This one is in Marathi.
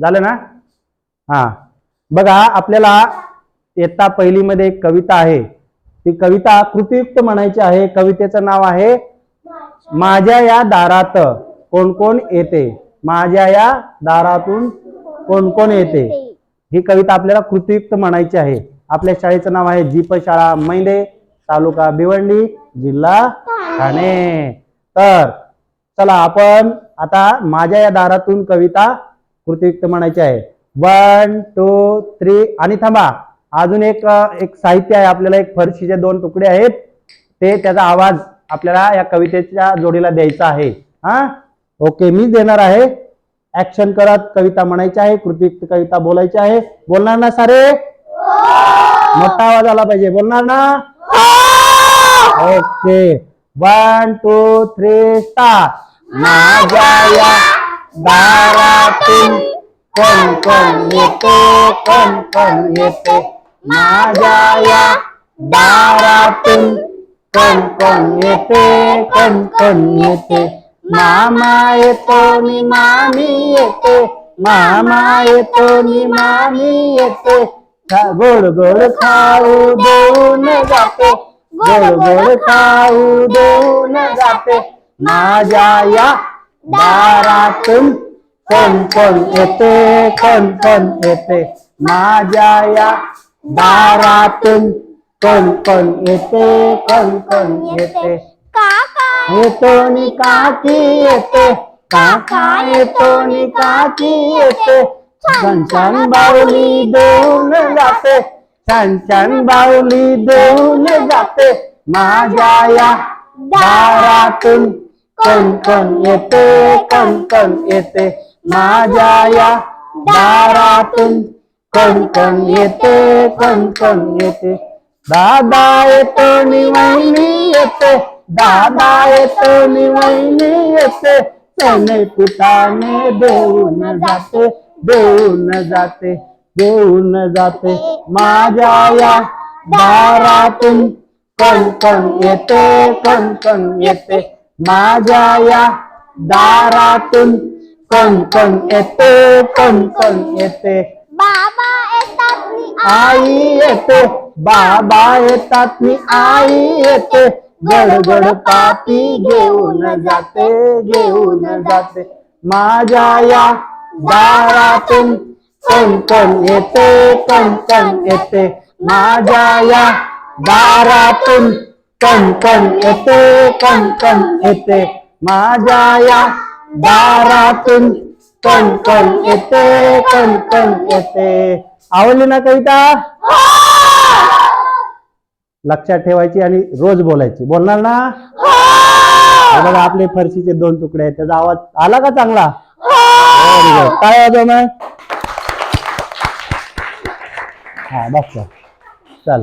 झालं ना? हा. बघा आपल्याला इयत्ता पहिलीमध्ये एक कविता आहे. ती कविता कृतीयुक्त म्हणायची आहे. कवितेचं नाव आहे माझ्या या दारात कोण कोण येते? माझ्या या दारातून कोण कोण येते? ही कविता आपल्याला कृतीयुक्त म्हणायची आहे. आपल्या शाळेचं नाव आहे जीप शाळा मैंदे तालुका भिवंडी जिल्हा ठाणे. तर चला आपण आता माझ्या या दारातून कविता कृतियुक्त म्हणायचे आहे. वन टू थ्री आणि थांबा. अजून एक एक साहित्य आहे. आपल्याला एक फरशीचे दोन तुकडे आहेत. ते त्याचा आवाज आपल्याला या कवितेच्या जोडीला द्यायचा आहे. हा? ओके मीच देणार आहे. ऍक्शन करत कविता म्हणायची आहे. कृतियुक्त कविता बोलायची आहे. बोलणार ना सारे? मोठा आवाज आला पाहिजे. बोलणार ना? Okay one two three star माझ्या या दारातून कोण कोण येते? कोण कोण येते? माझ्या या दारातून कोण कोण येते? कोण कोण येते? मामा येतो नि मामी येते. मामा येतो नि मामी येते. गोड गोड खाऊ देऊन जाते. गोड गोड खाऊ देऊन जाते. माझ्या या दारातून कोण कोण येते कोण कोण येते माझ्या या दारातून कोण कोण येते कोण कोण येते काका येतो नि काकी येते काका येतो नि काकी येते छान छान बाहुली देऊन जाते छान छान बाहुली देऊन जाते माझ्या या दारातून कण कण येते कण कण येते. माझ्या या दारातून कण कण येते कण कण येते. दादा येतो नि येते दादा येतो नि येते. चणे पिताने देऊन जाते देऊन जाते देऊन जाते. माझ्या या दारातून कण कण येते कण कण येते. माझ्या या दारातून कोण कोण येते कोण कोण येते. बाबा येतात नि आई येते बाबा येतात मी आई येते. गड गड पापी घेऊन जाते घेऊन जाते. माझ्या या दारातून कोण कोण येते कोण कोण येते. माझ्या या दारातून कोण कोण येते कोण कोण येते माझ्या या दारातून कोण कोण येते कोण कोण येते आवडली ना कविता? लक्षात ठेवायची आणि रोज बोलायची. बोलणार ना? हे! बघा आपले फरशीचे दोन तुकडे आहेत. त्याचा आवाज आला का चांगला? good. काय वाजव मग? हा बस. चल.